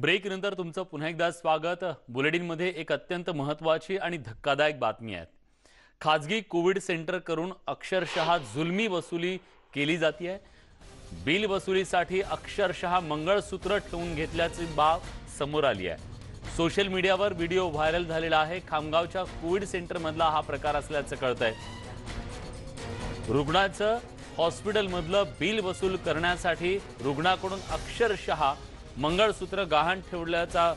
Break नंतर तुमचं पुन्हा एकदा स्वागत. बुलेटिनमध्ये एक अत्यंत महत्त्वाची आणि धक्कादायक बातमी आहे. खाजगी कोविड सेंटर करून अक्षरशः जुलमी वसुली केली जाते बिल वसुलीसाठी अक्षरशः मंगळसूत्र ठेवून घेतल्याची बाब समोर आली आहे. सोशल मीडियावर व्हिडिओ व्हायरल झालेला आहे. खामगावच्या कोविड सेंटरमधला हा प्रकार असल्याचं कळत आहे रुग्णाचं हॉस्पिटलमधलं बिल वसूल करण्यासाठी रुग्णाकडून अक्षरशः मंगळसूत्र गहाण ठेवल्याचा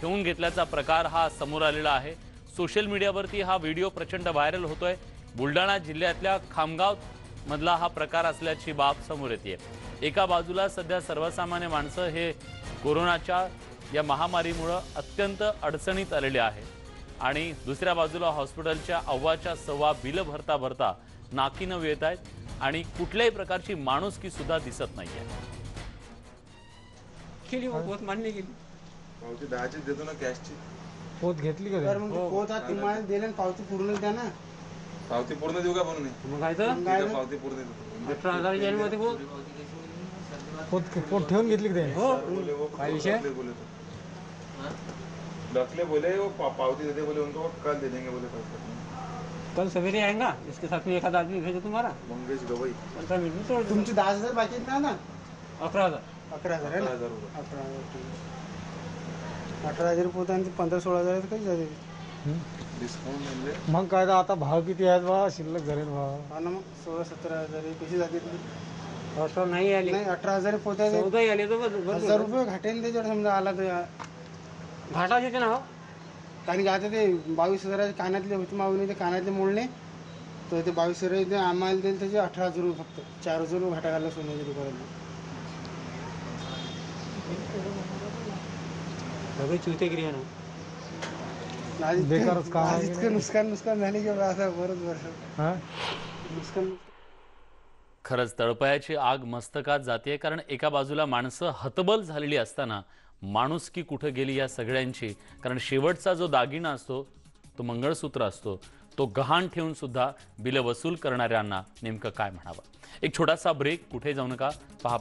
ठेवून घेतल्याचा प्रकार हा समोर आलेला आहे. सोशल मीडियावरती हा व्हिडिओ प्रचंड व्हायरल होतोय. बुलढाणा जिल्ह्यातल्या खामगाव मधला हा प्रकार असल्याची बाब समोर येते एका बाजूला सध्या सर्वसामान्य माणसं हे कोरोनाच्या या महामारीमुळं अत्यंत अडचणीत आलेले आहे. आणि दुसऱ्या बाजूला हॉस्पिटलच्या अव्वाच्या सव्वा बिल भरता भरता नाकीनं येत आहेत. आणि कुठल्याही प्रकारची माणुसकी सुद्धा दिसत नाहीये केली मग पोत मान्य केली पावती दहाची देतो ना कॅशची पोत घेतली का तर ते? मग ते पोत हा तुम्हाला दिले पावती पूर्ण द्या ना। पावती पूर्ण देऊ का बनवून मग काय तर पावती पूर्ण देतो। अठरा हज़ार मध्ये पोत पोत पोत ठेवून घेतली का? हो बोले वो काय विषय? डॉक्टर बोले तो। बोले वो पा- पावती देते बोले उनको कल दे देंगे बोले पैसा। कल सवेरे आएगा इसके साथ में एक आदमी भेजो तुम्हारा। मंगेश गवई। पंद्रह मिनट में तोड़ दूँगा। तुमचे दहा हज़ार बाकी आहेत ना ना? अकरा हज़ार। अकरा हजार आहे अकरा ना हजार रुपये. अकरा हजार ठीक. अठरा हजार पोत आणि ते पंधरा सोळा हजार आहेत काही झाले हं? डिस्काउंट म्हणजे? मग काय तर आता भाव किती आहेत बा? शिल्लक झाले भाव. हा ना मग सोळा सतरा हजार हे कशी जाते अठरा नाही आले. नाही अठरा हजार पोत आहे चौदा आले तर बस- बस हजार रुपये घाटेल त्याच्यावर समजा आला तर. घाटा येते ना हो कारण की आता ते बावीस हजाराचे कानातले होते मागून ते कानातले मोडले तर ते बावीस हजार ते आम्हाला दिले त्याचे अठरा हजार रुपये फक्त. चार हजार रुपये घाटा घालला सोन्याच्या दुकानात सगळे आहे ना. आज इतकं- बेकारच काम आहे आज की इतकं नुकसान नुकसान झाले की बरंच वर्ष. हा? नुकसान खरंच तळपायाची आग मस्तकात जाते कारण एका बाजूला माणसं हतबल झालेली असताना माणुसकी कुठं गेली या सगळ्यांची? कारण शेवटचा जो दागिना असतो तो मंगळसूत्र असतो. तो गहाण ठेवून सुद्धा बिलं वसूल करणाऱ्यांना नेमकं काय म्हणावं? एक छोटासा ब्रेक कुठे जाऊ नका? पहा.